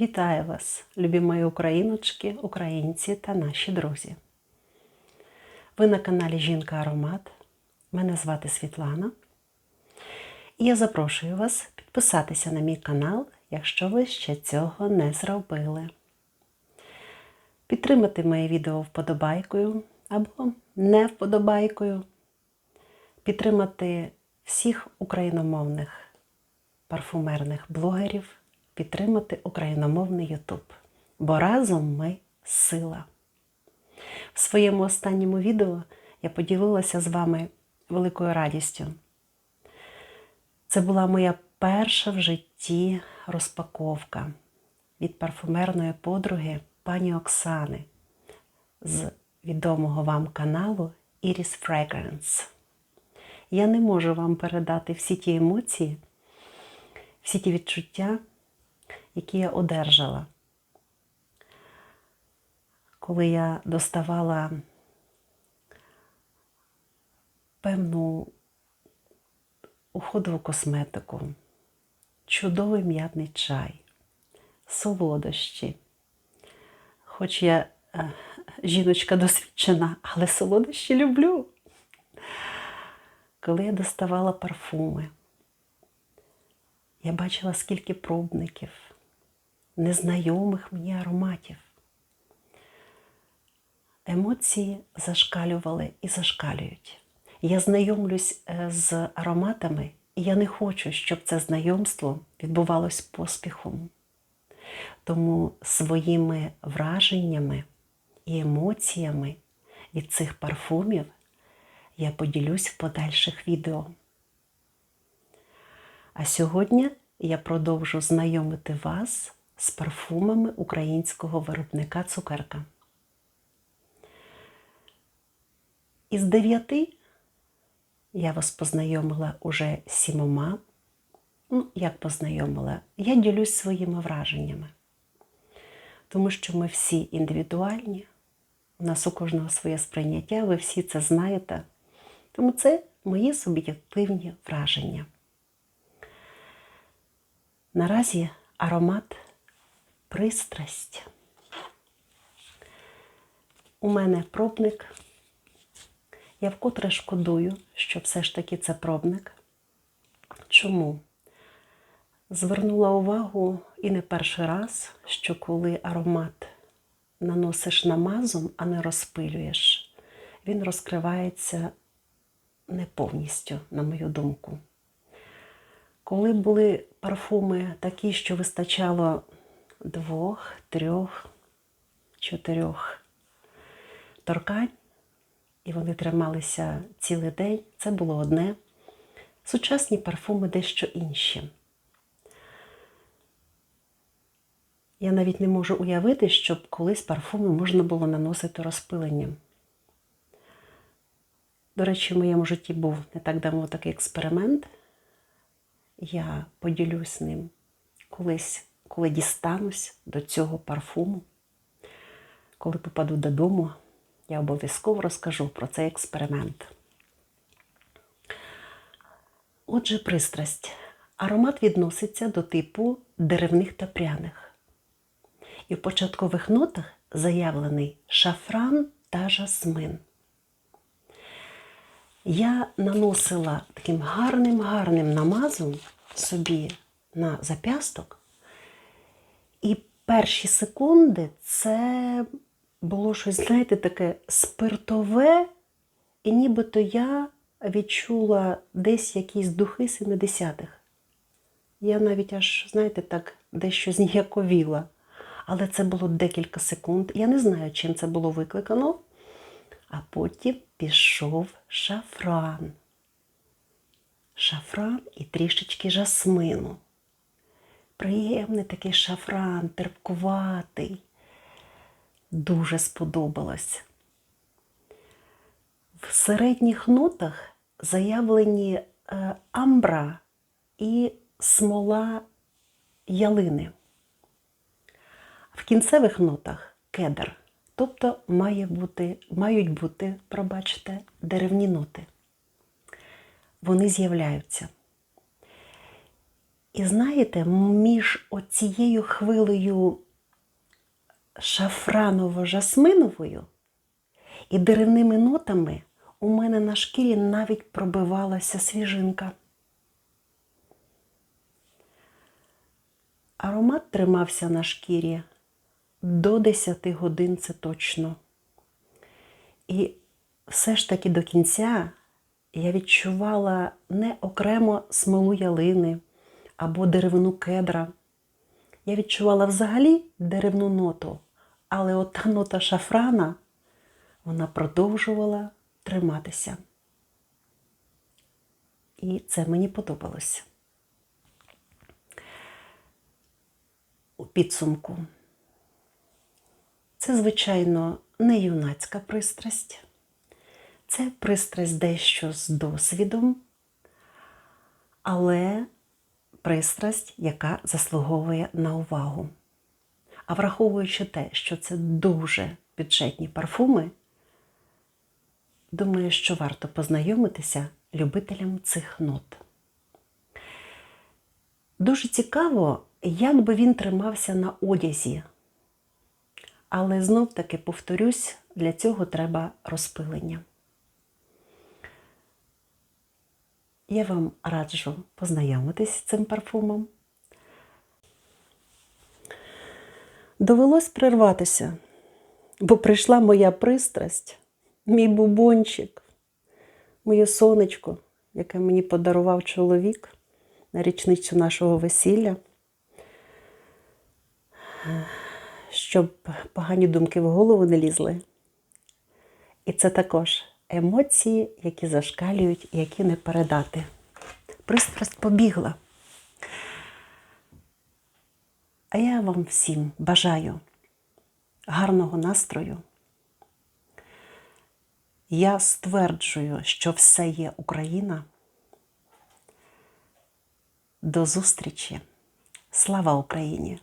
Вітаю вас, любі мої україночки, українці та наші друзі. Ви на каналі Жінка Аромат. Мене звати Світлана. І я запрошую вас підписатися на мій канал, якщо ви ще цього не зробили. Підтримати моє відео вподобайкою або не вподобайкою. Підтримати всіх україномовних парфумерних блогерів, підтримати україномовний Ютуб. Бо разом ми сила. В своєму останньому відео я поділилася з вами великою радістю. Це була моя перша в житті розпаковка від парфумерної подруги пані Оксани з відомого вам каналу Iris Fragrance. Я не можу вам передати всі ті емоції, всі ті відчуття, які я одержала, коли я доставала певну уходову косметику, чудовий м'ятний чай, солодощі. Хоч я е, жіночка досвідчена, але солодощі люблю. Коли я доставала парфуми, я бачила, скільки пробників, незнайомих мені ароматів. Емоції зашкалювали і зашкалюють. Я знайомлюсь е, з ароматами, і я не хочу, щоб це знайомство відбувалось поспіхом. Тому своїми враженнями і емоціями від цих парфумів я поділюсь в подальших відео. А сьогодні я продовжу знайомити вас з парфумами українського виробника цукерка. Із дев'яти я вас познайомила уже сімома. Ну, як познайомила, я ділюсь своїми враженнями. Тому що ми всі індивідуальні, у нас у кожного своє сприйняття, ви всі це знаєте. Тому це мої суб'єктивні враження. Наразі аромат пристрасть. У мене пробник. Я вкотре шкодую, що все ж таки це пробник. Чому? Звернула увагу і не перший раз, що коли аромат наносиш намазом, а не розпилюєш, він розкривається не повністю, на мою думку. Коли були парфуми такі, що вистачало двох, трьох, чотирьох торкань, і вони трималися цілий день, це було одне. Сучасні парфуми дещо інші. Я навіть не можу уявити, щоб колись парфуми можна було наносити розпиленням. До речі, в моєму житті був не так давно такий експеримент. Я поділюсь ним колись, коли дістанусь до цього парфуму. Коли попаду додому, я обов'язково розкажу про цей експеримент. Отже, пристрасть. Аромат відноситься до типу деревних та пряних. І в початкових нотах заявлений шафран та жасмин. Я наносила таким гарним-гарним намазом собі на зап'ясток, і перші секунди це було щось, знаєте, таке спиртове, і нібито я відчула десь якісь духи 70-х. Я навіть аж, знаєте, так дещо зніяковіла. Але це було декілька секунд. Я не знаю, чим це було викликано. А потім пішов шафран. Шафран і трішечки жасмину. Приємний такий шафран, терпкуватий. Дуже сподобалось. В середніх нотах заявлені е, амбра і смола ялини. В кінцевих нотах кедр. Тобто має бути, мають бути, пробачте, деревні ноти. Вони з'являються. І знаєте, між оцією хвилею шафраново-жасминовою і деревними нотами у мене на шкірі навіть пробивалася свіжинка. Аромат тримався на шкірі до 10 годин це точно. І все ж таки до кінця я відчувала не окремо смолу ялини або деревину кедра. Я відчувала взагалі деревну ноту, але ота нота шафрана вона продовжувала триматися. І це мені подобалося. У підсумку. Це, звичайно, не юнацька пристрасть. Це пристрасть дещо з досвідом, але пристрасть, яка заслуговує на увагу. А враховуючи те, що це дуже бюджетні парфуми, думаю, що варто познайомитися любителям цих нот. Дуже цікаво, як би він тримався на одязі. Але знов таки повторюсь, для цього треба розпилення. Я вам раджу познайомитись з цим парфумом. Довелось прерватися, бо прийшла моя пристрасть, мій бубончик, моє сонечко, яке мені подарував чоловік на річницю нашого весілля, щоб погані думки в голову не лізли. І це також емоції, які зашкалюють, які не передати. Пристрасть побігла. А я вам всім бажаю гарного настрою. Я стверджую, що все є Україна. До зустрічі! Слава Україні!